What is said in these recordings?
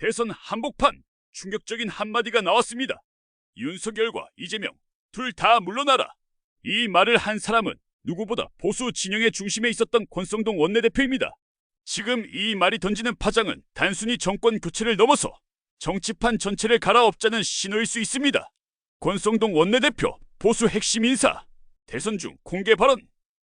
대선 한복판 충격적인 한마디가 나왔습니다. 윤석열과 이재명 둘 다 물러나라. 이 말을 한 사람은 누구보다 보수 진영의 중심에 있었던 권성동 원내대표입니다. 지금 이 말이 던지는 파장은 단순히 정권 교체를 넘어서 정치판 전체를 갈아엎자는 신호일 수 있습니다. 권성동 원내대표 보수 핵심 인사 대선 중 공개 발언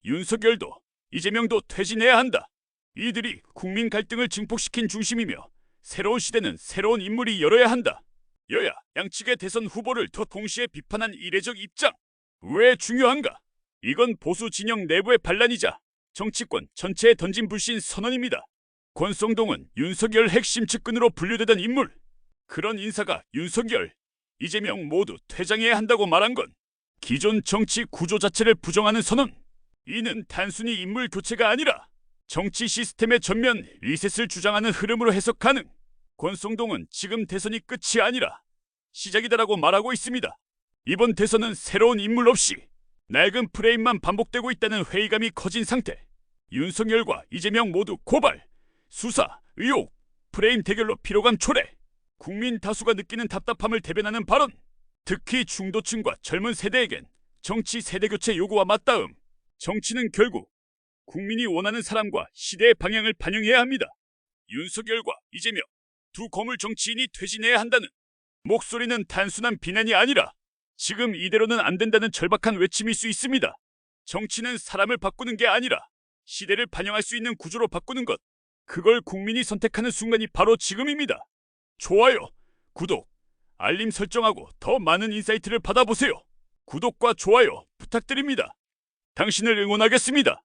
윤석열도 이재명도 퇴진해야 한다. 이들이 국민 갈등을 증폭시킨 중심이며 새로운 시대는 새로운 인물이 열어야 한다. 여야 양측의 대선 후보를 더 동시에 비판한 이례적 입장. 왜 중요한가? 이건 보수 진영 내부의 반란이자 정치권 전체에 던진 불신 선언입니다. 권성동은 윤석열 핵심 측근으로 분류되던 인물. 그런 인사가 윤석열, 이재명 모두 퇴장해야 한다고 말한 건 기존 정치 구조 자체를 부정하는 선언. 이는 단순히 인물 교체가 아니라 정치 시스템의 전면 리셋을 주장하는 흐름으로 해석 가능. 권성동은 지금 대선이 끝이 아니라 시작이다라고 말하고 있습니다. 이번 대선은 새로운 인물 없이 낡은 프레임만 반복되고 있다는 회의감이 커진 상태. 윤석열과 이재명 모두 고발, 수사, 의혹, 프레임 대결로 피로감 초래. 국민 다수가 느끼는 답답함을 대변하는 발언. 특히 중도층과 젊은 세대에겐 정치 세대 교체 요구와 맞닿음. 정치는 결국 국민이 원하는 사람과 시대의 방향을 반영해야 합니다. 윤석열과 이재명 두 거물 정치인이 퇴진해야 한다는 목소리는 단순한 비난이 아니라 지금 이대로는 안 된다는 절박한 외침일 수 있습니다. 정치는 사람을 바꾸는 게 아니라 시대를 반영할 수 있는 구조로 바꾸는 것. 그걸 국민이 선택하는 순간이 바로 지금입니다. 좋아요, 구독, 알림 설정하고 더 많은 인사이트를 받아보세요. 구독과 좋아요 부탁드립니다. 당신을 응원하겠습니다.